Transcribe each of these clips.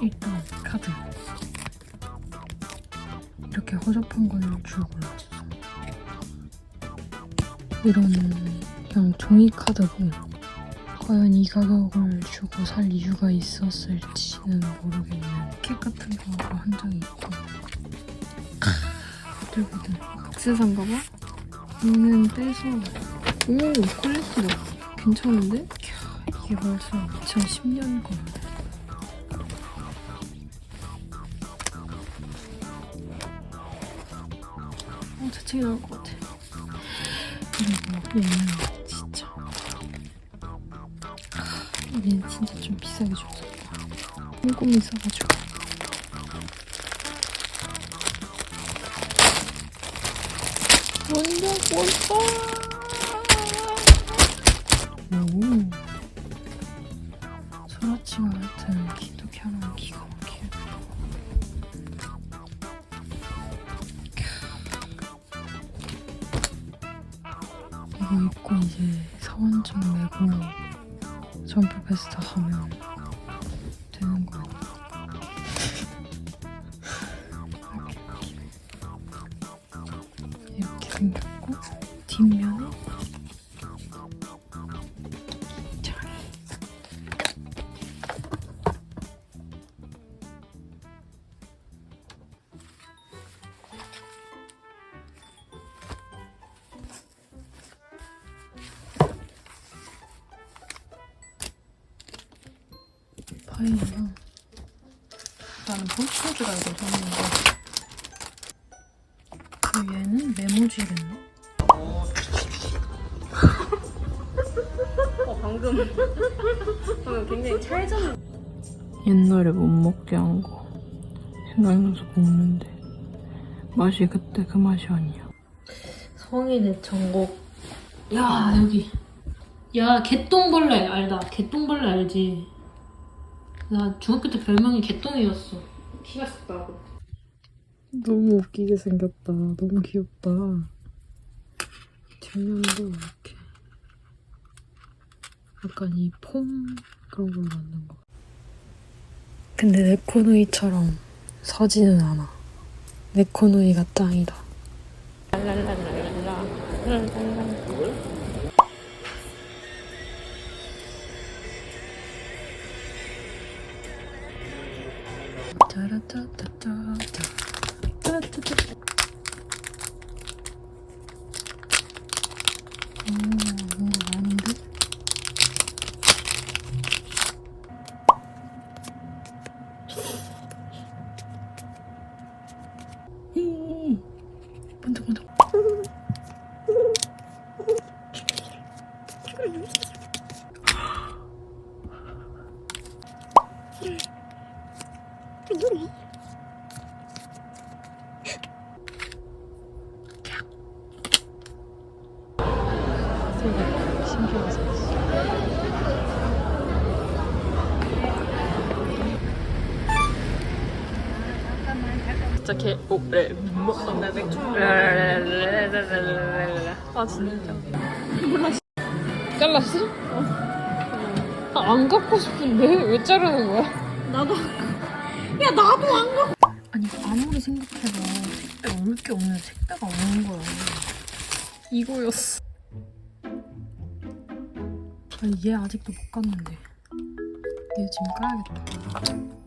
일단 카드. 이렇게 허접한 걸줄 골랐어 이런 그냥 종이 카드로 과연 이 가격을 주고 살 이유가 있었을지는 모르겠는 킥 같은 거로 한 적이 있고. 보들보들 박스 산가 봐? 얘는 빼서 오 퀄리티가 괜찮은데? 이게 벌써 2010년 거야 어, 자책이 나올 것 같아. 그리고 얘는 진짜. 아, 얘는 진짜 좀 비싸게 줬었다. 꼼꼼히 써가지고. 완전 오. 소라치와 같은 기독교는 기가 막히게. 이거 입고 이제 사원증 내고 점프 페스타 가면 되는 거 파일이랑 나는 폴스포즈가 이거 샀는데. 그 얘는 메모지랬나? 어, 방금 방금 굉장히 찰졌는 옛날에 못 먹게 한 거. 생각나서 먹는데. 맛이 그때 그 맛이 아니야. 성인의 전곡. 야 여기. 야 개똥벌레 알다. 개똥벌레 알지 나 중학교 때 별명이 개똥이었어. 키가 작다고. 너무 웃기게 생겼다. 너무 귀엽다. 뒷면도 이렇게 약간 이 폼 그런 걸로 만든 거. 근데 네코누이처럼 서지는 않아. 네코누이가 짱이다. 짜라 짜짜짜짜 짜라짜짜 오 뭔가 많은데? 히히 번쩍번쩍 되게 신기해서 진짜 개 오래 나 맥주 아 진짜 잘랐어? 아, 안 갖고 싶은데 왜 자르는 거야? 나도 야 나도 안 가. 아니 아무리 생각해도 택배 올 게 없는 택배가 오는 거야. 이거였어. 아니 얘 아직도 못 갔는데. 얘 지금 까야겠다.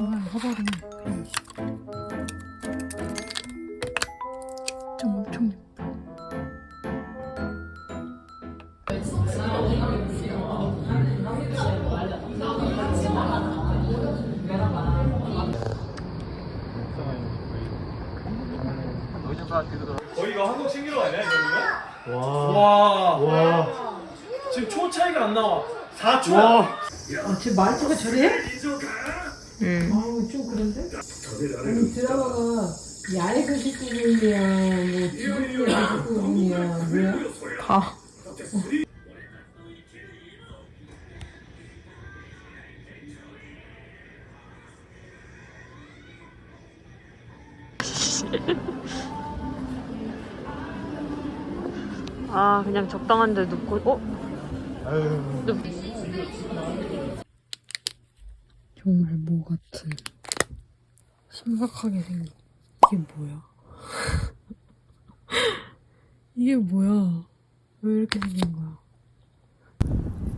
이걸 허벌은 그냥 좀 엄청 예뻐. 거의 이거 한국 신기록 아니야 이거는? 와. 와. 지금 초 차이가 안 나와. 4초. 와. 제 말투가 저래? 응. 아우 좀 그런데? 아니 드라마가 야외 식구분이야, 뭐 기독교 식구분이야, 뭐야? 가. 아 그냥 적당한데 눕고 어? 눕... 정말 뭐 같은 심각하게 생긴 이게 뭐야? 이게 뭐야? 왜 이렇게 생긴 거야?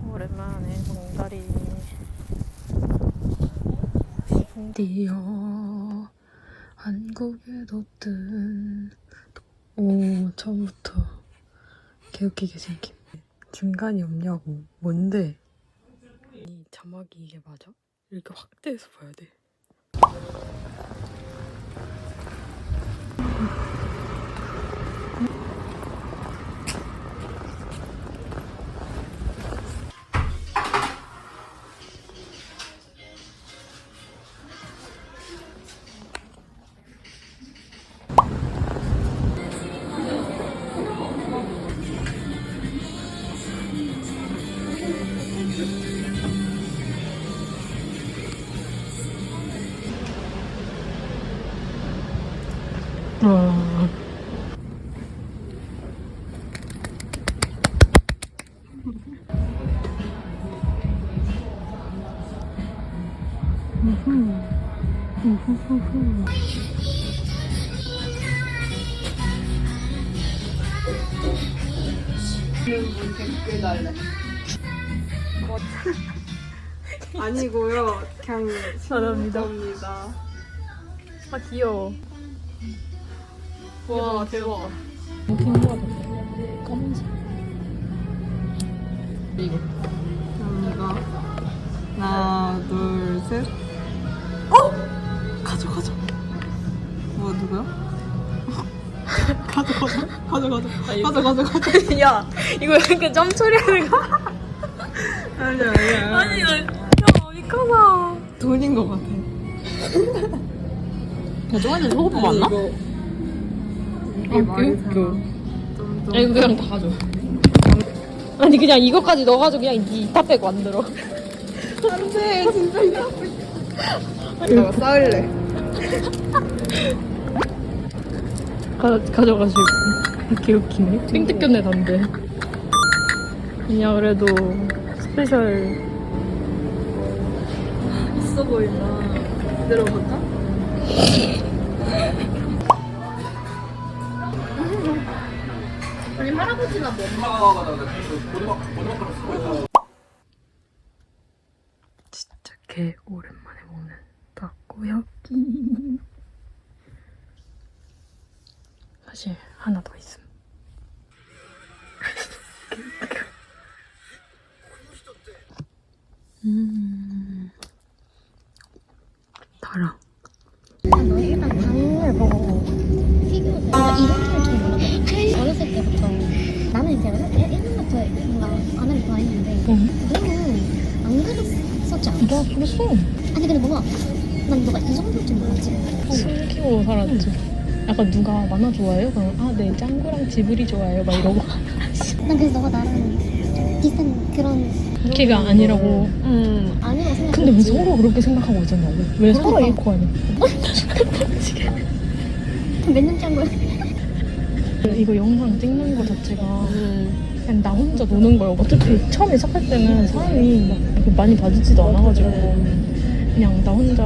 오랜만에 봉다리 드디어 한국에도 뜬 오, 처음부터 개웃기게 생김. 중간이 없냐고. 뭔데? 이 자막이 이게 맞아? 이렇게 확대해서 봐야 돼. 와. 아니고요. 그냥 사람이다. 아 귀여워. 와 대박. 검은색. 감사합니다. 하나 둘 셋. 어? 가져 가져. 뭐 누구야? 가져 가져 가져 가져 가져 가져 가져. 야 이거 이렇게 점 처리하는 거 아니야 아니야. 아니 야, 야 어이까나. 돈인 것 같아. 야 보고 왔나? 이거 이게 많이 웃겨. 좀, 아니 그냥 다 가져. 아니 그냥 이거까지 넣어가지고 그냥 이다 빼고 만들어. 안돼 진짜 이거. 내가 싸울래. 가, 가져가시고 이렇게 웃기네 삥 뜯겼네 담배 그냥 그래도 스페셜 있어 보인다. 들어볼까? 할아버지나 뭐. 진짜 개 오랜만에 먹는 타코야끼 사실 하나 더 있음. 음 그랬어 아니 근데 뭔가 난 너가 이 정도일 줄 몰랐지. 숨기고 살았지. 약간 누가 만화 좋아해요? 그럼 아네 짱구랑 지브리 좋아해요. 막 이러고. 난 그래서 너가 나랑 비슷한 그런 걔가 아니라고. 음. 아니라고 생각했지. 근데 왜 서로 그렇게 생각하고 있었냐고 왜 서로 그러니까. 잃고 하냐 몇 년째 한 거야? 이거 영상 찍는 거 자체가 음. 그냥 나 혼자 노는 거예요. 어차피 처음에 시작할 때는 사람이 많이 봐주지도 않아가지고 그냥 나 혼자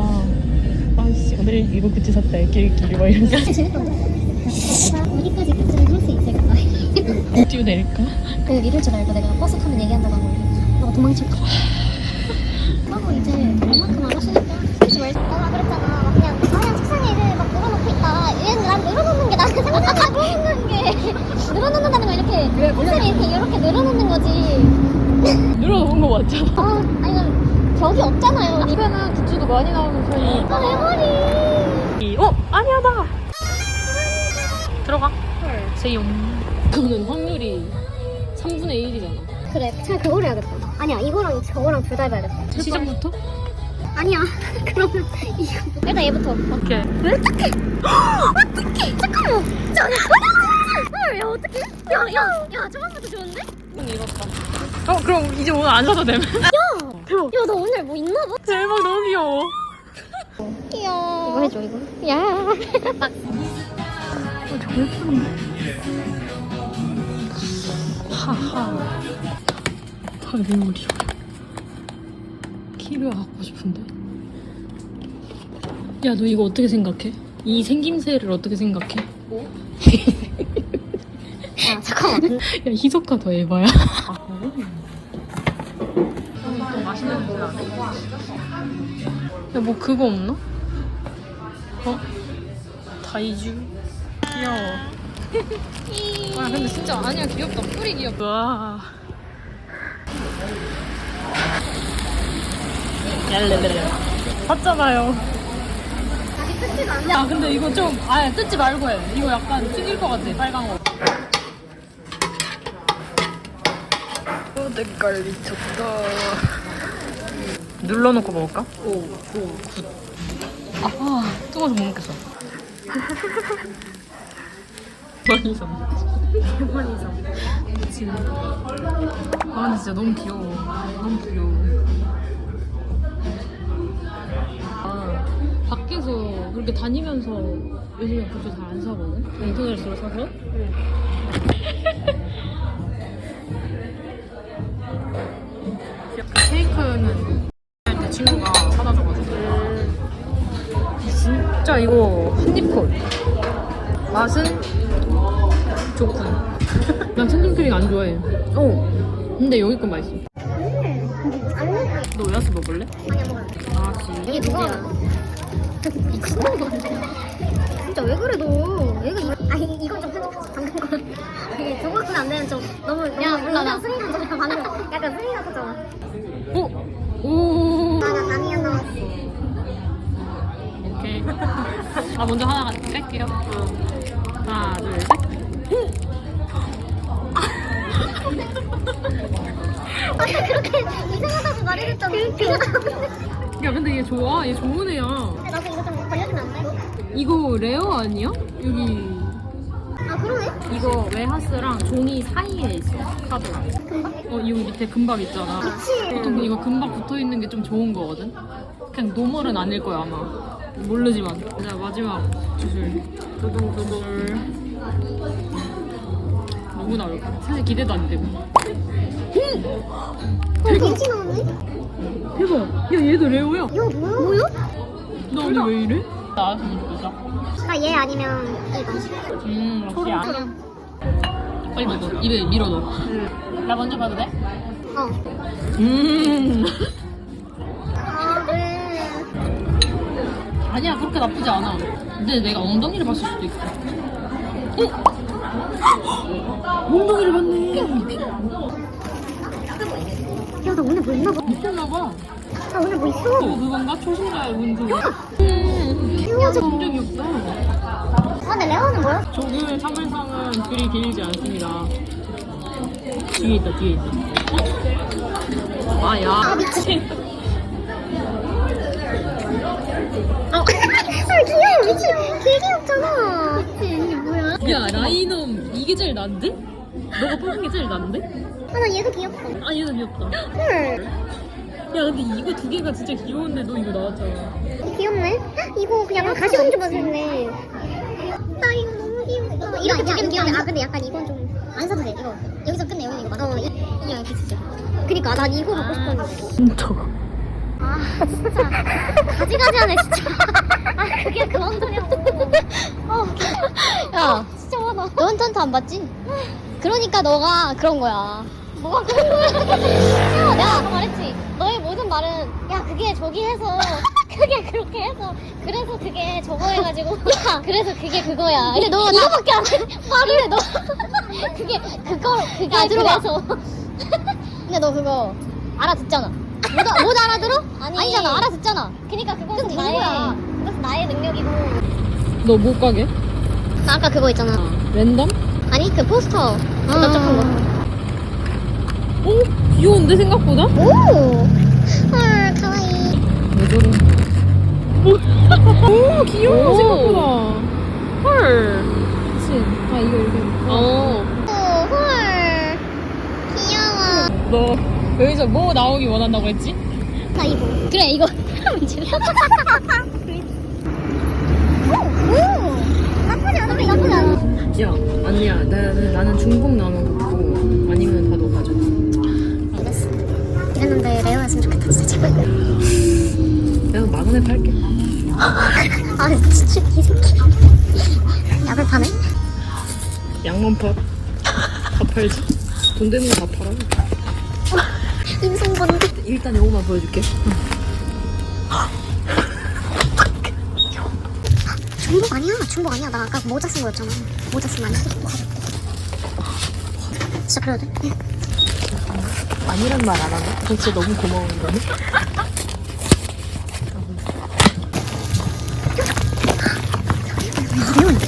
아씨 오늘 이거 굿즈 샀다 끼리끼리 막 이러면서. 진짜? 재밌던데 어디까지 끝을 할수 있을까 뛰어내릴까? 그 이럴 줄 알고 내가 버스 타면 얘기한다고 하고 너가 도망칠까 그러고 이제 얼만큼 안 하시니까 그러지 말자 너가 그랬잖아 막 그냥 아, 그냥 책상에 이를 막 늘어놓고 있다 얘는 난 늘어놓는 게 나는 생각나 늘어놓는 게 늘어놓는다는 거 이렇게 책상에 이렇게 이렇게 늘어놓는 거지. 늘어놓은 거 맞잖아 아 아니 난 벽이 없잖아요. 입에는 굿즈도 많이 나오는 편이 아내 머리. 어? 아니야 나. 들어가. 세용. 그거는 확률이 3분의 1이잖아. 그래 차라리 그걸 해야겠다. 아니야 이거랑 저거랑 둘 다 해봐야겠다 시작부터? 아니야 그러면 이거. 일단 얘부터. 오케이. 어떡해. 어떡해. 잠깐만. 저 헐, 야 어떡해 야야야 저번부터 좋은데? 어 그럼 이제 오늘 안 사도 되면? 대박 야너 오늘 뭐 있나 봐? 대박 너무 귀여워 귀여워 이거 해줘 이거 야 어, 하하. 하내 머리. 키를 갖고 싶은데. 야, 너 이거 어떻게 생각해? 이 생김새를 어떻게 생각해? 야 잠깐만. 야, 희석가 더 에바야. 또 맛있는 냄새 나네. 야, 뭐 그거 없나? 어? 다이주? 귀여워. 아, 근데 진짜 아니야, 귀엽다. 뿔이 귀엽다. 와. 얄레레레. 봤잖아요. 야, 근데 이거 좀, 아예 뜯지 말고 해. 이거 약간 튀길 것 같아, 빨간 거. 오, 색깔 미쳤다. 눌러놓고 먹을까? 오, 오, 굿. 아, 뜨거워서 못 먹겠어. 대만이섬. 대만이섬. 그치. 아, 근데 진짜 너무 귀여워. 너무 귀여워. 아, 밖에서 그렇게 다니면서 요즘에 그렇게 잘안 사거든? 인터넷으로 사서? 케 진짜 이거 한입콜 맛은 좋군 난 샌드크림 안 좋아해 어 근데 여기 거 맛있어. 너 오야스 먹을래? 아니 안 먹어. 아 진짜? 이게 누가? 이거? 진짜 왜 그래 너? 얘가 이 아니 이건 좀 편집해서 방금 거. 이게 두 번은 안 되는 좀 너무 야 몰라 나 승리 같잖아 방금 약간 승리 같았잖아. 오! 오! 아나 남이야 나. 오케이 아 먼저 하나 뺄게요. 하나 둘 셋. 아까 그렇게 이상하다고 말해줬잖아. 야 근데 얘 좋아. 얘 좋은 애야. 나도 이거 좀 걸려주면 안 돼? 이거 레어 아니야? 여기 아 그러네. 이거 웨하스랑 종이 사이에 있어. 카드가. 어 이거 밑에 금박 있잖아. 그치. 보통 이거 금박 붙어 있는 게 좀 좋은 거거든? 그냥 노멀은 아닐 거야 아마 모르지만. 자 마지막 주술. 두둥두둥. 너무나 어렵다. 사실 기대도 안 되고. 어 돼지 나왔네. 대박. 야 얘도 레어야? 이거 뭐야? 뭐야? 너 오늘 왜 이래? 나왔으면 좋겠다 나얘 아니면 이거. 음 역시 안 빨리 먹어. 입에 밀어 넣어. 나 먼저 봐도 돼? 어. 음 아니야 그렇게 나쁘지 않아 근데 내가 엉덩이를 봤을 수도 있어 어? 엉덩이를 봤네 야 나 오늘 뭐 있나 봐. 미쳤나봐 나 오늘 뭐 있어? 어 그건가? 초신자의 운수 음 야, 저- 진짜 귀엽다 아 근데 레어는 뭐야? 조금 사물상은 그리 길지 않습니다 뒤에 있다 뒤에 있다 어? 아야 아 미친. 어. 아 귀여워 미친. 되게 귀엽잖아. 이게 뭐야? 야 라이놈 이게 제일 난데? 너가 뽑은 게 제일 난데? 아나 얘도 귀엽다. 아 얘도 귀엽다 헐. 야 근데 이거 두 개가 진짜 귀여운데 너 이거 나왔잖아 귀엽네. 헉, 이거 그냥 가시공주 버전이네. 나 이거 너무 귀엽다. 이렇게 두 개는 귀엽네. 아 근데 약간 이건 좀 안 사도 돼. 이거 여기서 끝내. 여기 이거 맞아. 어, 이, 이거 이렇게 진짜. 그니까 난 이거 갖고 싶었는데. 진짜 아 진짜 가지가지하네 진짜. 아 그게 그 완전이라고. 어. 야 진짜 화나. 너 헌터헌터 안 봤지? 그러니까 너가 그런 거야. 뭐가 그런 거야? 야, 내가 아까 말했지. 너의 모든 말은 야 그게 저기 해서 그게 그렇게 해서 그래서 그게 저거 해가지고 야 그래서 그게 그거야. 근데 너 이거밖에 안 해. 말을 해 너. 그게 그거 그게 야, 그래서. 근데 너 그거 알아듣잖아. 못, 아- 못 알아들어? 아니, 잖아 알아듣잖아. 그니까 그건 나의 그것은 나의 능력이고. 너 못 가게? 나 아까 그거 있잖아. 랜덤? 아니 그 포스터 넓적한 거. 오 귀여운데 생각보다? 오. 헐 가와이. 왜 저래 오, 오 귀여워 오. 생각보다 헐 그치 아 이거 이거 어. 오 헐. 귀여워. 너 여기서 뭐 나오기 원한다고 했지? 나 이거. 그래 이거. 오. 오. 나쁘지 않아. 나쁘지 않아. 야 아니야 나는 나는 중복 나눠 먹고 아니면 다 너 가져. 이랬어. 이랬는데 레오였으면 좋겠다 진짜 최고야. 내가 마그네 팔게. 아 진짜 이 새끼. 약을 파네? 양만 팔. 다 팔지. 돈 되는 거 다 팔아. 인성번데. 일단 요거만 보여줄게. 중복 아니야. 중복 아니야. 나 아까 모자 쓴 거였잖아. 모자 쓰면 안 돼. 진짜 그래야 돼? 아니란 말 안 하네. 저 진짜 너무 고마운 거네. 그냥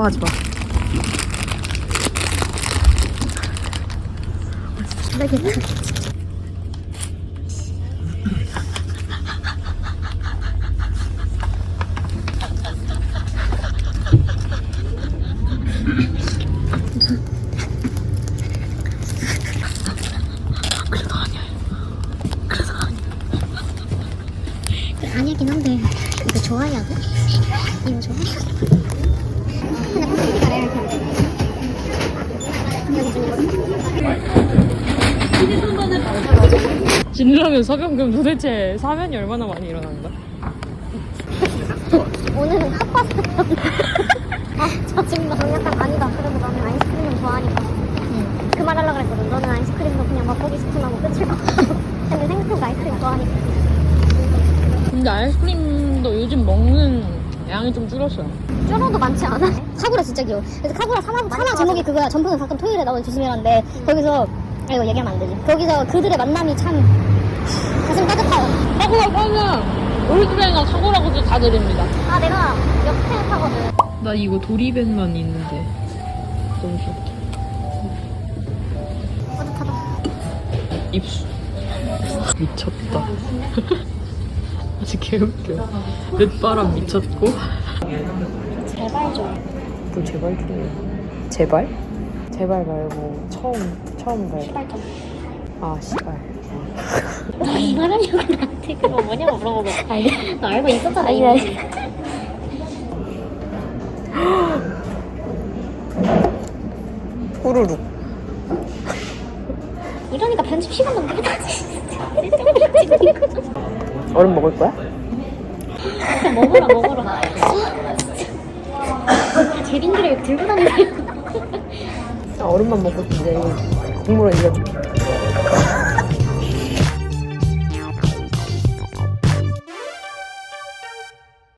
오버하지 마. 잘하겠다. 그래 아니긴 한데 이거 좋아해야 돼? 이거 좋아? 근데 콘티가 레알 편데 여기 지금 진라면 석연금 도대체 사면이 얼마나 많이 일어난 거야? 오늘은 핫바스 아 짜증나 약간 아니다 그래도 나는 아이스크림은 좋아하니까. 그 말 하려고 그랬거든. 너는 아이스크림도 그냥 맛보기 스푼하고 끝일 거 근데 생각해보니까 아이스크림 좋아하니까. 근데 아이스크림도 요즘 먹는 양이 좀 줄었어요. 쭈로도 많지 않아? 카구라 진짜 귀여워. 그래서 카구라 사막, 사막 제목이 그거야. 전부는 가끔 토요일에 나오는 조심해라는데 거기서 아, 이거 얘기하면 안 되지. 거기서 그들의 만남이 참 가슴 따뜻해요 사고라 파면 올드뱅이나 사고라고도 다 드립니다. 아 내가 옆에 타거든 나 이거 도리벤만 있는데 너무 귀엽다. 뿌듯하다 입술 미쳤다. 아주 개웃겨. 늦바람 미쳤고. 제발 좀 뭐 제발 좀. 제발? 제발 말고 처음 처음 말. 제발 좀 아 씨발. 너이 말하려고 나한테 그거 뭐냐고 물어보고 너 알고 있었잖아 이미 후루룩. 이러니까 편집 시간도 못 하지 얼음 먹을 거야? 먹어라 먹어라 제빙기를 들고 다니세요 아, 얼음만 먹고 이제 이거 국물을 이겨줄게.